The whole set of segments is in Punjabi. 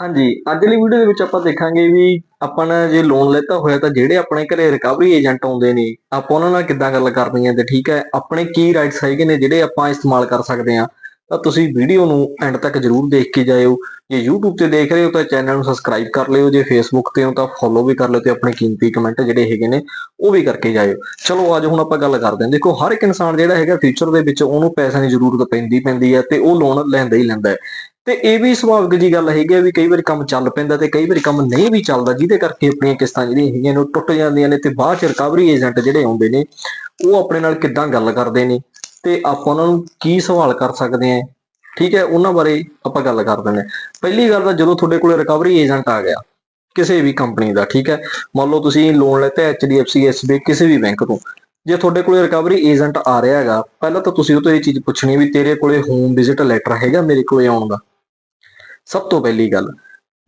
ਹਾਂਜੀ ਅੱਜ ਦੀ ਵੀਡੀਓ ਦੇ ਵਿੱਚ ਆਪਾਂ ਦੇਖਾਂਗੇ ਵੀ ਆਪਾਂ ਨੇ ਜੇ ਲੋਨ ਲੈਤਾ ਹੋਇਆ ਤਾਂ ਜਿਹੜੇ ਆਪਣੇ ਘਰੇ ਰਿਕਵਰੀ ਏਜੰਟ ਆਉਂਦੇ ਨੇ, ਆਪਾਂ ਉਹਨਾਂ ਨਾਲ ਕਿੱਦਾਂ ਗੱਲ ਕਰਨੀ ਹੈ ਤੇ ਠੀਕ ਹੈ, ਆਪਣੇ ਕੀ ਰਾਈਟਸ ਹੈਗੇ ਨੇ ਜਿਹੜੇ ਆਪਾਂ ਇਸਤੇਮਾਲ ਕਰ ਸਕਦੇ ਹਾਂ। ਤਾਂ ਤੁਸੀਂ ਵੀਡੀਓ ਨੂੰ ਐਂਡ ਤੱਕ ਜਰੂਰ ਦੇਖ ਕੇ ਜਾਇਓ। ਜੇ YouTube ਤੇ ਦੇਖ ਰਹੇ ਹੋ ਤਾਂ ਚੈਨਲ ਨੂੰ ਸਬਸਕ੍ਰਾਈਬ ਕਰ ਲਿਓ, ਜੇ Facebook ਤੇ ਹੋ ਤਾਂ ਫੋਲੋ ਵੀ ਕਰ ਲਿਓ ਤੇ ਆਪਣੇ ਕੀਮਤੀ ਕਮੈਂਟ ਜਿਹੜੇ ਹੈਗੇ ਨੇ, ਉਹ ਵੀ ਕਰਕੇ ਜਾਇਓ। ਚਲੋ, ਅੱਜ ਹੁਣ ਆਪਾਂ ਗੱਲ ਕਰਦੇ ਹਾਂ। ਦੇਖੋ, ਹਰ ਇੱਕ ਇਨਸਾਨ ਜਿਹੜਾ ਹੈਗਾ ਫਿਊਚਰ ਦੇ ਵਿੱਚ ਉਹਨੂੰ ਪੈਸਿਆਂ ਦੀ ਜ਼ਰੂਰਤ ਪੈਂਦੀ ਪੈਂਦੀ ਹੈ ਤੇ ਉਹ ਲੋਨ ਲੈਂਦਾ ਹੀ ਲੈਂਦਾ ਹੈ। ਤੇ ਇਹ ਵੀ ਸੁਭਾਵਿਕ ਜੀ ਗੱਲ ਹੈਗੀ ਆ ਵੀ ਕਈ ਵਾਰੀ ਕੰਮ ਚੱਲ ਪੈਂਦਾ ਤੇ ਕਈ ਵਾਰੀ ਕੰਮ ਨਹੀਂ ਵੀ ਚੱਲਦਾ, ਜਿਹਦੇ ਕਰਕੇ ਆਪਣੀਆਂ ਕਿਸ਼ਤਾਂ ਜਿਹੜੀਆਂ ਹੈਗੀਆਂ ਨੇ ਉਹ ਟੁੱਟ ਜਾਂਦੀਆਂ ਨੇ ਤੇ ਬਾਅਦ ਚ ਰਿਕਵਰੀ ਏਜੰਟ ਜਿਹੜੇ ਆਉਂਦੇ ਨੇ, ਉਹ ਆਪਣੇ ਨਾਲ ਕਿੱਦਾਂ ਗੱਲ ਕਰਦੇ ਨੇ ਤੇ ਆਪਾਂ ਉਹਨਾਂ ਨੂੰ ਕੀ ਸਵਾਲ ਕਰ ਸਕਦੇ ਆਂ ਠੀਕ ਹੈ, ਉਹਨਾਂ ਬਾਰੇ ਆਪਾਂ ਗੱਲ ਕਰ ਦਿੰਦੇ ਹਾਂ। ਪਹਿਲੀ ਗੱਲ ਤਾਂ ਜਦੋਂ ਤੁਹਾਡੇ ਕੋਲ ਰਿਕਵਰੀ ਏਜੰਟ ਆ ਗਿਆ, ਕਿਸੇ ਵੀ ਕੰਪਨੀ ਦਾ, ਠੀਕ ਹੈ, ਮੰਨ ਲਓ ਤੁਸੀਂ ਲੋਨ ਲੈਤਾ HDFC, SBI, ਕਿਸੇ ਵੀ ਬੈਂਕ ਤੋਂ, ਜੇ ਤੁਹਾਡੇ ਕੋਲੇ ਰਿਕਵਰੀ ਏਜੰਟ ਆ ਰਿਹਾ ਹੈਗਾ, ਪਹਿਲਾਂ ਤਾਂ ਤੁਸੀਂ ਉਹ ਤੋਂ ਇਹ ਚੀਜ਼ ਪੁੱਛਣੀ ਵੀ ਤੇਰੇ ਕੋਲੇ ਹੋਮ ਵਿਜ਼ਿਟ ਲੈਟਰ ਹੈਗਾ ਮੇਰੇ ਕੋਲੇ ਆਉਣ ਦਾ। ਸਭ ਤੋਂ ਪਹਿਲੀ ਗੱਲ,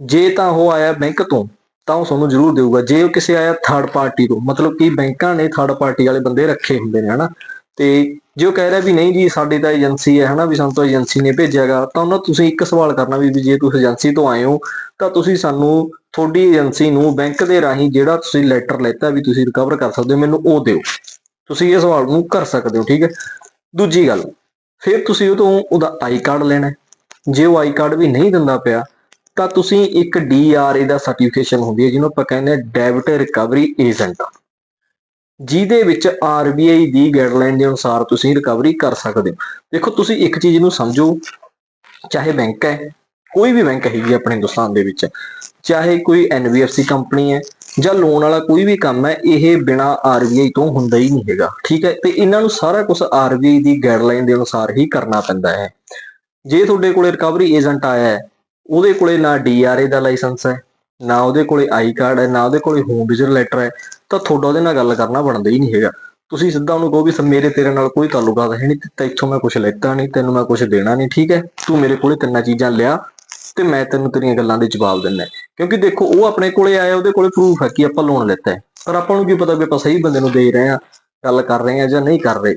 ਜੇ ਤਾਂ ਉਹ ਆਇਆ ਬੈਂਕ ਤੋਂ, ਤਾਂ ਉਹ ਤੁਹਾਨੂੰ ਜ਼ਰੂਰ ਦੇਊਗਾ। ਜੇ ਉਹ ਕਿਸੇ ਆਇਆ ਥਰਡ ਪਾਰਟੀ ਤੋਂ, ਮਤਲਬ ਕਿ ਬੈਂਕਾਂ ਨੇ ਥਰਡ ਪਾਰਟੀ ਵਾਲੇ ਬੰਦੇ ਰੱਖੇ ਹੁੰਦੇ ਨੇ, ਹਨਾ? ਤੇ ਜੇ ਉਹ ਕਹਿ ਰਿਹਾ ਵੀ ਨਹੀਂ ਜੀ, ਸਾਡੀ ਤਾਂ ਏਜੰਸੀ ਹੈ, ਹਨਾ, ਵੀ ਸਾਨੂੰ ਤਾਂ ਏਜੰਸੀ ਨੇ ਭੇਜਿਆਗਾ ਤਾਂ ਉਹਨਾਂ ਤੁਸੀਂ ਇੱਕ ਸਵਾਲ ਕਰਨਾ ਵੀ ਜੇ ਤੁਸੀਂ ਏਜੰਸੀ ਤੋਂ ਆਏ ਹੋ, ਤਾਂ ਤੁਸੀਂ ਸਾਨੂੰ ਤੁਹਾਡੀ ਏਜੰਸੀ ਨੂੰ ਬੈਂਕ ਦੇ ਰਾਹੀਂ ਜਿਹੜਾ ਤੁਸੀਂ ਲੈਟਰ ਲੈਤਾ ਵੀ ਤੁਸੀਂ ਰਿਕਵਰ ਕਰ ਸਕਦੇ ਹੋ, ਮੈਨੂੰ ਉਹ ਦਿਓ। ਤੁਸੀਂ ਇਹ ਸਵਾਲ ਨੂੰ ਕਰ ਸਕਦੇ ਹੋ, ਠੀਕ ਹੈ? ਦੂਜੀ ਗੱਲ, ਫਿਰ ਤੁਸੀਂ ਉਹ ਤੋਂ ਉਹਦਾ ਆਈ ਕਾਰਡ ਲੈਣਾ ਜੇ ਉਹ ਆਈ ਕਾਰਡ ਵੀ ਨਹੀਂ ਦਿੰਦਾ ਪਿਆ, ਤਾਂ ਤੁਸੀਂ ਇੱਕ ਡੀਆਰਏ ਦਾ ਸਰਟੀਫਿਕੇਸ਼ਨ ਹੁੰਦੀ ਹੈ, ਜਿਹਨੂੰ ਆਪਾਂ ਕਹਿੰਦੇ ਆ ਡੈਬਿਟ ਰਿਕਵਰੀ ਏਜੰਟ ਜਿਹਦੇ ਵਿੱਚ ਆਰਬੀਆਈ ਦੀ ਗਾਈਡਲਾਈਨ ਦੇ ਅਨੁਸਾਰ ਤੁਸੀਂ ਰਿਕਵਰੀ ਕਰ ਸਕਦੇ ਹੋ। ਦੇਖੋ, ਤੁਸੀਂ ਇੱਕ ਚੀਜ਼ ਨੂੰ ਸਮਝੋ, ਚਾਹੇ ਬੈਂਕ ਹੈ, ਕੋਈ ਵੀ ਬੈਂਕ ਹੈਗੀ ਹੈ ਆਪਣੇ ਹਿੰਦੁਸਤਾਨ ਦੇ ਵਿੱਚ, ਚਾਹੇ ਕੋਈ ਐਨਬੀਐਫਸੀ ਕੰਪਨੀ ਹੈ, ਜਾਂ ਲੋਨ ਵਾਲਾ ਕੋਈ ਵੀ ਕੰਮ ਹੈ, ਇਹ ਬਿਨਾ ਆਰਬੀਆਈ ਤੋਂ ਹੁੰਦਾ ਹੀ ਨਹੀਂ ਹੈਗਾ, ਠੀਕ ਹੈ? ਤੇ ਇਹਨਾਂ ਨੂੰ ਸਾਰਾ ਕੁਝ ਆਰਬੀਆਈ ਦੀ ਗਾਈਡਲਾਈਨ ਦੇ ਅਨੁਸਾਰ ਹੀ ਕਰਨਾ ਪੈਂਦਾ ਹੈ। ਜੇ ਤੁਹਾਡੇ ਕੋਲੇ ਰਿਕਵਰੀ ਏਜੰਟ ਆਇਆ ਹੈ, ਉਹਦੇ ਕੋਲੇ ਨਾ ਡੀਆਰਏ ਦਾ ਲਾਇਸੈਂਸ ਹੈ, ਨਾ ਉਹਦੇ ਕੋਲੇ ਆਈ ਕਾਰਡ ਹੈ, ਨਾ ਉਹਦੇ ਕੋਲੇ ਹੋਮ ਵਿਜ਼ਿਟ ਲੈਟਰ ਹੈ, ਤਾਂ ਤੁਹਾਡਾ ਉਹਦੇ ਨਾਲ ਗੱਲ ਕਰਨਾ ਬਣਦਾ ਹੀ ਨਹੀਂ ਹੈਗਾ। ਤੁਸੀਂ ਸਿੱਧਾ ਉਹਨੂੰ ਕਹੋ ਵੀ ਮੇਰੇ ਤੇਰੇ ਨਾਲ ਕੋਈ ਤਾਲੁਕਾਤ ਹੈ ਨਹੀਂ, ਤੇ ਇੱਥੋਂ ਮੈਂ ਕੁਝ ਲੈਤਾ ਨਹੀਂ, ਤੈਨੂੰ ਮੈਂ ਕੁਝ ਦੇਣਾ ਨਹੀਂ, ਠੀਕ ਹੈ? ਤੂੰ ਮੇਰੇ ਕੋਲੇ ਤਿੰਨਾਂ ਚੀਜ਼ਾਂ ਲਿਆ ਤੇ ਮੈਂ ਤੈਨੂੰ ਤੇਰੀਆਂ ਗੱਲਾਂ ਦੇ ਜਵਾਬ ਦਿੰਦਾ ਕਿਉਂਕਿ ਦੇਖੋ, ਉਹ ਆਪਣੇ ਕੋਲੇ ਆਇਆ, ਉਹਦੇ ਕੋਲੇ ਪ੍ਰੂਫ ਹੈ ਕਿ ਆਪਾਂ ਲੋਨ ਲੈਤਾ ਹੈ। ਪਰ ਆਪਾਂ ਨੂੰ ਕੀ ਪਤਾ ਵੀ ਆਪਾਂ ਸਹੀ ਬੰਦੇ ਨੂੰ ਦੇ ਰਹੇ ਹਾਂ, ਗੱਲ ਕਰ ਰਹੇ ਹਾਂ ਜਾਂ ਨਹੀਂ ਕਰ ਰਹੇ।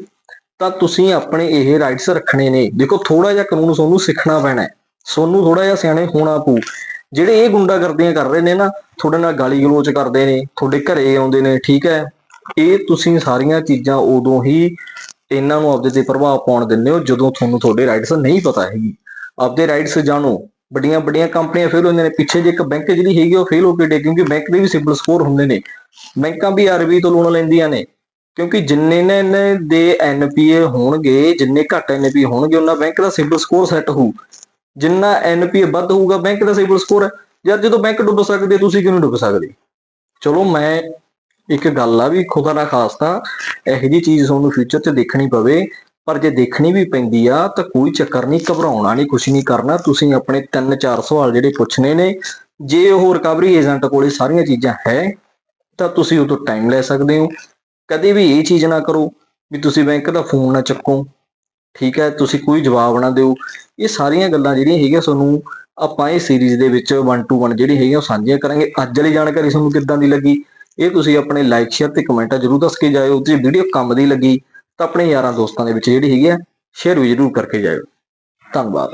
ਤਾਂ ਤੁਸੀਂ ਆਪਣੇ ਇਹ ਰਾਈਟਸ ਰੱਖਣੇ ਨੇ। ਦੇਖੋ ਥੋੜਾ ਜਿਹਾ ਕਾਨੂੰਨ ਤੁਹਾਨੂੰ ਸਿੱਖਣਾ ਪੈਣਾ ਤੁਹਾਨੂੰ ਥੋੜਾ ਜਿਹਾ ਸਿਆਣੇ ਹੋਣਾ ਪਊ। ਜਿਹੜੇ ਇਹ ਗੁੰਡਾਗਰਦੀਆਂ ਕਰ ਰਹੇ ਨੇ ਨਾ, ਤੁਹਾਡੇ ਨਾਲ ਗਾਲੀ ਗਲੋਚ ਕਰਦੇ ਨੇ, ਤੁਹਾਡੇ ਘਰੇ ਆਉਂਦੇ ਨੇ, ਠੀਕ ਹੈ? ਇਹ ਤੁਸੀਂ ਸਾਰੀਆਂ ਚੀਜ਼ਾਂ ਉਦੋਂ ਹੀ ਇਹਨਾਂ ਨੂੰ ਆਪਦੇ ਤੇ ਪ੍ਰਭਾਵ ਪਾਉਣ ਦਿੰਦੇ ਹੋ, ਜਦੋਂ ਤੁਹਾਨੂੰ ਤੁਹਾਡੇ ਰਾਈਟਸ ਨਹੀਂ ਪਤਾ ਹੈਗੀ। ਆਪਦੇ ਰਾਈਟਸ ਜਾਣੋ। ਵੱਡੀਆਂ ਵੱਡੀਆਂ ਕੰਪਨੀਆਂ ਫੇਲ ਹੁੰਦੀਆਂ ਨੇ। ਪਿੱਛੇ ਜੇ ਇੱਕ ਬੈਂਕ ਜਿਹੜੀ ਹੈਗੀ ਉਹ ਫੇਲ ਹੋ ਕੇ ਡੇ ਕਿਉਂਕਿ ਬੈਂਕ ਦੇ ਵੀ ਸਿਬਲ ਸਕੋਰ ਹੁੰਦੇ ਨੇ। ਬੈਂਕਾਂ ਵੀ ਆਰਬੀ ਤੋਂ ਲੋਨ ਲੈਂਦੀਆਂ ਨੇ। ਕਿਉਂਕਿ ਜਿੰਨੇ ਨੇ ਇਹਨਾਂ ਦੇ ਐਨਪੀਏ ਹੋਣਗੇ, ਜਿੰਨੇ ਘੱਟ ਐਨਪੀ ਹੋਣਗੇ, ਉਹਨਾਂ ਬੈਂਕ ਦਾ ਸਿਬਲ ਸਕੋਰ ਸੈੱਟ ਹੋਊ। ਜਿੰਨਾ ਐਨਪੀਏ ਵੱਧ ਹੋਊਗਾ, ਬੈਂਕ ਦਾ ਸਿਬਲ ਸਕੋਰ ਯਾਰ ਜਦੋਂ ਬੈਂਕ ਡੁੱਬ ਸਕਦੇ, ਤੁਸੀਂ ਕਿਉਂ ਨਹੀਂ ਡੁੱਬ ਸਕਦੇ? ਚਲੋ ਮੈਂ ਇੱਕ ਗੱਲ ਆ ਵੀ ਖੁਦਾ ਨਾ ਖਾਸਤਾ, ਇਹੋ ਜੀ ਚੀਜ਼ ਤੁਹਾਨੂੰ ਫਿਊਚਰ 'ਚ ਦੇਖਣੀ ਪਵੇ। ਪਰ ਜੇ ਦੇਖਣੀ ਵੀ ਪੈਂਦੀ ਆ, ਤਾਂ ਕੋਈ ਚੱਕਰ ਨਹੀਂ, ਘਬਰਾਉਣਾ ਨਹੀਂ ਕੁਝ ਨਹੀਂ ਕਰਨਾ। ਤੁਸੀਂ ਆਪਣੇ ਤਿੰਨ ਚਾਰ ਸਵਾਲ ਜਿਹੜੇ ਪੁੱਛਣੇ ਨੇ, ਜੇ ਉਹ ਰਿਕਵਰੀ ਏਜੰਟ ਕੋਲੇ ਸਾਰੀਆਂ ਚੀਜ਼ਾਂ ਹੈ, ਤਾਂ ਤੁਸੀਂ ਉਹ ਤੋਂ ਟਾਈਮ ਲੈ ਸਕਦੇ ਹੋ। ਕਦੇ ਵੀ ਇਹ ਚੀਜ਼ ਨਾ ਕਰੋ ਵੀ ਤੁਸੀਂ ਬੈਂਕ ਦਾ ਫੋਨ ਨਾ ਚੱਕੋ। ਠੀਕ ਹੈ, ਤੁਸੀਂ ਕੋਈ ਜਵਾਬ ਨਾ ਦਿਓ। ਇਹ ਸਾਰੀਆਂ ਗੱਲਾਂ ਜਿਹੜੀਆਂ ਹੈਗੀਆਂ ਤੁਹਾਨੂੰ ਆਪਾਂ ਇਹ ਸੀਰੀਜ਼ ਦੇ ਵਿੱਚ 1 ਟੂ 1 ਜਿਹੜੀ ਹੈਗੀਆਂ ਉਹ ਸਾਂਝੀਆਂ ਕਰਾਂਗੇ। ਅੱਜ ਵਾਲੀ ਜਾਣਕਾਰੀ ਤੁਹਾਨੂੰ ਕਿੱਦਾਂ ਦੀ ਲੱਗੀ? ਇਹ ਤੁਸੀਂ ਆਪਣੇ ਲਾਈਕ ਸ਼ੇਅਰ ਤੇ ਕਮੈਂਟਾਂ ਜ਼ਰੂਰ ਦੱਸ ਕੇ ਜਾਇਓ। ਜੇ ਵੀਡੀਓ ਕੰਮ ਦੀ ਲੱਗੀ ਤਾਂ ਆਪਣੇ ਯਾਰਾਂ ਦੋਸਤਾਂ ਦੇ ਵਿੱਚ ਜਿਹੜੀ ਹੈਗੀ ਆ ਸ਼ੇਅਰ ਵੀ ਜ਼ਰੂਰ ਕਰਕੇ ਜਾਇਓ। ਧੰਨਵਾਦ।